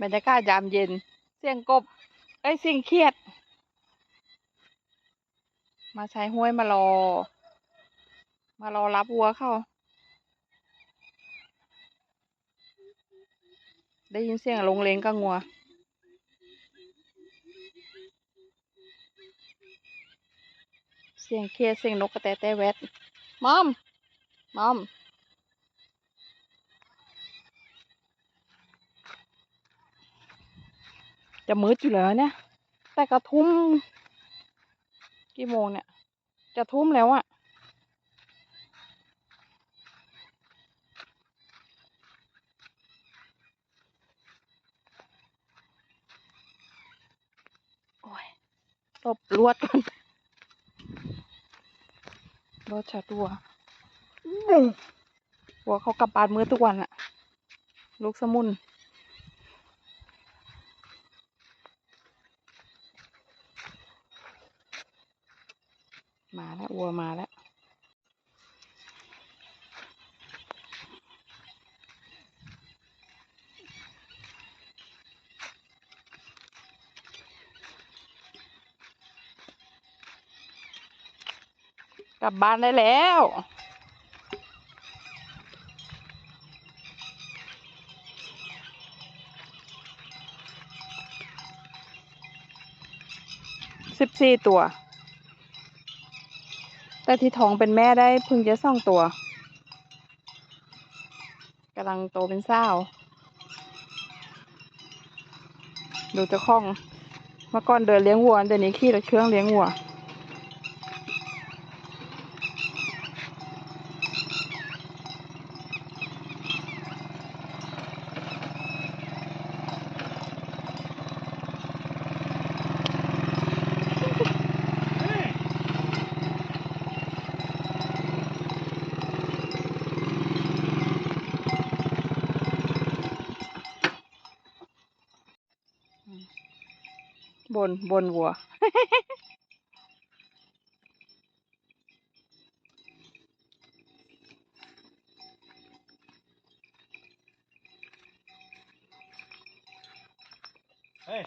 บรรยากาศยามเย็น เสียงกบเอ้เสียงเครียด มาใช้ห้วยมารอ มารอรับวัวเข้า ได้ยินเสียงลงเลงกับงัวเสียงเครียดเสียงนกกระแตแต่แวดมอม มอม จะมืดอยู่แล้วเนี่ย แต่กระทุ่ม กี่โมงเนี่ย จะทุ่มแล้วอะโอ้ยตบลวดก่อนรถชัดวัววัวเขากลับบ้านมือทุกวันอะลูกสมุน มาแล้ววัวมาแล้วกลับบ้านได้แล้ว สิบสี่ตัว แต่ที่ท้องเป็นแม่ได้เพิ่งจะสองตัวกำลังโตเป็นสาวดูเจ้าของเมื่อก่อนเดินเลี้ยงวัวเดี๋ยวนี้ขี่รถเครื่องเลี้ยงวัว บนบนวัว เฮ้ย